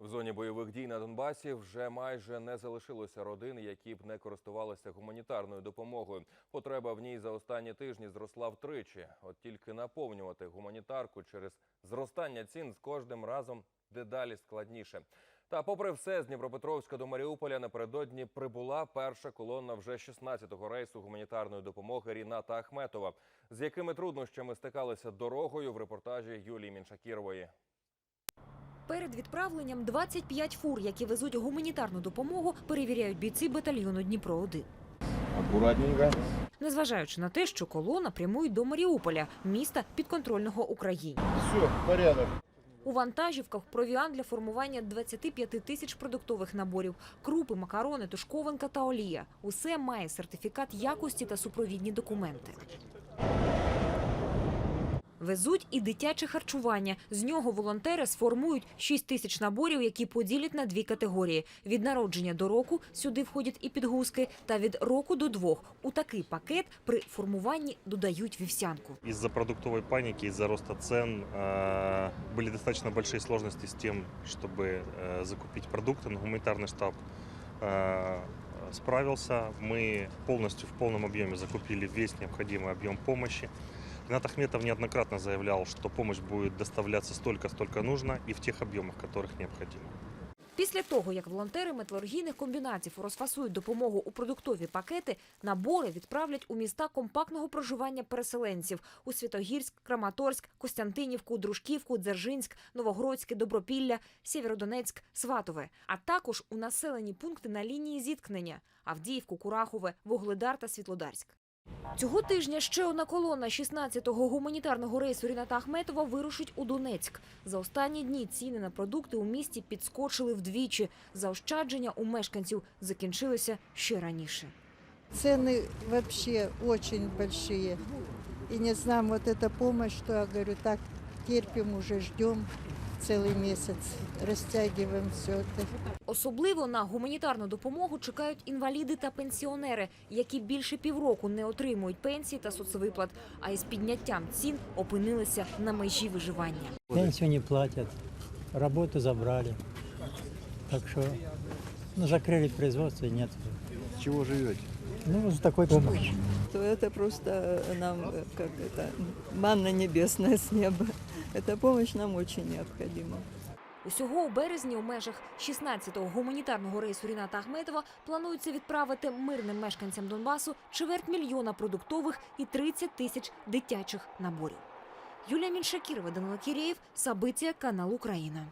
В зоні бойових дій на Донбасі вже майже не залишилося родин, які б не користувалися гуманітарною допомогою. Потреба в ній за останні тижні зросла втричі. От тільки наповнювати гуманітарку через зростання цін з кожним разом дедалі складніше. Та, попри все, з Дніпропетровська до Маріуполя напередодні прибула перша колона вже 16-го рейсу гуманітарної допомоги Ріната Ахметова. З якими труднощами стикалися дорогою в репортажі Юлії Міншакірової. Перед відправленням 25 фур, які везуть гуманітарну допомогу, перевіряють бійці батальйону Дніпро 1 Аккуратненько. Незважаючи на те, що колона прямує до Маріуполя, міста підконтрольного Україні. Все, порядок. У вантажівках провіант для формування 25 тисяч продуктових наборів, крупи, макарони, тушковинка та олія. Усе має сертифікат якості та супровідні документи. Везуть і дитяче харчування. З нього волонтери сформують 6 тисяч наборів, які поділять на дві категорії. Від народження до року сюди входять і підгузки, та від року до двох. У такий пакет при формуванні додають вівсянку. Из-за продуктовой паники, из-за роста цен э, были достаточно большие сложности с тем, чтобы э, закупить продукты. Но гуманитарный штаб э, справился. Мы полностью в полном объеме закупили весь необходимый объем помощи. Ренат Ахметов неоднократно заявлял, что помощь будет доставляться столько, сколько нужно и в тех объемах, которых необходимо. Після того, як волонтери металургійних комбінатів розфасують допомогу у продуктові пакети, набори відправлять у міста компактного проживання переселенців у Святогірськ, Краматорськ, Костянтинівку, Дружківку, Дзержинськ, Новогродське, Добропілля, Сєвєродонецьк, Сватове, а також у населені пункти на лінії зіткнення Авдіївку, Курахове, Вугледар та Світлодарськ. Цього тижня ще одна колона 16-го гуманітарного рейсу Ріната Ахметова вирушить у Донецьк. За останні дні ціни на продукти у місті підскочили вдвічі. Заощадження у мешканців закінчилися ще раніше. Цены вообще очень большие. И не знаю, вот эта помощь, что я говорю, так терпим, уже ждем целый месяц, растягиваем все это. Особливо на гуманітарну допомогу чекають інваліди та пенсіонери, які більше півроку не отримують пенсії та соцвиплат, а із підняттям цін опинилися на межі виживання. Пенсию не платят, работу забрали. Так что ну, закрыли производство и нет. С чего живете? Ну, с такой помощью. то это просто нам э, как это манна небесная с неба. Эта помощь нам очень необходима. Усього у березні у межах 16-го гуманітарного рейсу Ріната Ахметова планується відправити мирним мешканцям Донбасу чверть мільйона продуктових і 30 тисяч дитячих наборів. Юлія Міншакірова, Данила Кірєєв, Сабиція, канал Україна.